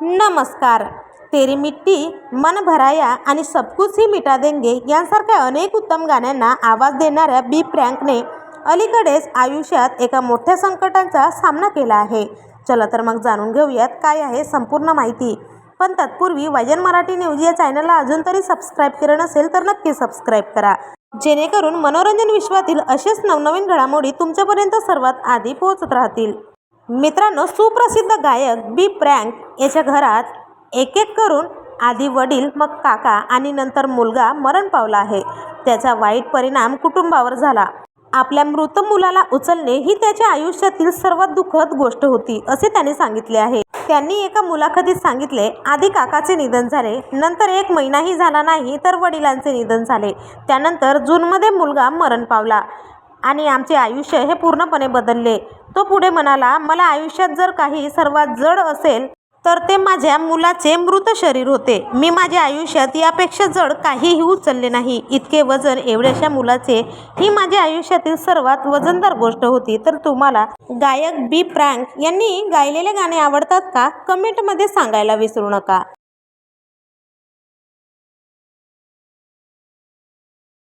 नमस्कार. तेरी मिट्टी मन भराया आणि सब कुछ ही मिटा देंगे यांसारख्या अनेक उत्तम गाण्यांना आवाज देणाऱ्या बी प्रँकने अलीकडेच आयुष्यात एका मोठ्या संकटाचा सामना केला आहे. चला तर मग जाणून घेऊयात काय आहे संपूर्ण माहिती. पण तत्पूर्वी वजन मराठी न्यूज या चॅनलला अजून तरी सबस्क्राईब केलं नसेल तर नक्की सबस्क्राईब करा. जेणेकरून मनोरंजन विश्वातील असेच नवनवीन घडामोडी तुमच्यापर्यंत सर्वात आधी पोहोचत राहतील. मित्रांनो सुप्रसिद्ध गायक बी प्रँक याच्या घरात एक एक करून आधी वडील मग काका आणि नंतर मुलगा मरण पावला आहे. त्याचा वाईट परिणाम कुटुंबावर झाला. आपल्या मृत मुलाला उचलणे ही त्याच्या आयुष्यातील सर्वात दुःखद गोष्ट होती असे त्याने सांगितले आहे. त्यांनी एका मुलाखतीत सांगितले आधी काकाचे निधन झाले नंतर एक महिनाही झाला नाही तर वडिलांचे निधन झाले. त्यानंतर जूनमध्ये मुलगा मरण पावला आणि आमचे आयुष्य हे पूर्णपणे बदलले. तो पुढे म्हणाला मला आयुष्यात जर काही सर्वात जड असेल तर ते माझ्या मुलाचे मृत शरीर होते. मी माझ्या आयुष्यात यापेक्षा जड काहीही उचलले नाही. इतके वजन एवढ्याशा मुलाचे. ही माझ्या आयुष्यातील सर्वात वजनदार गोष्ट होती. तर तुम्हाला गायक बी. प्रँक यांनी गायलेले गाणे आवडतात का? कमेंटमध्ये सांगायला विसरू नका.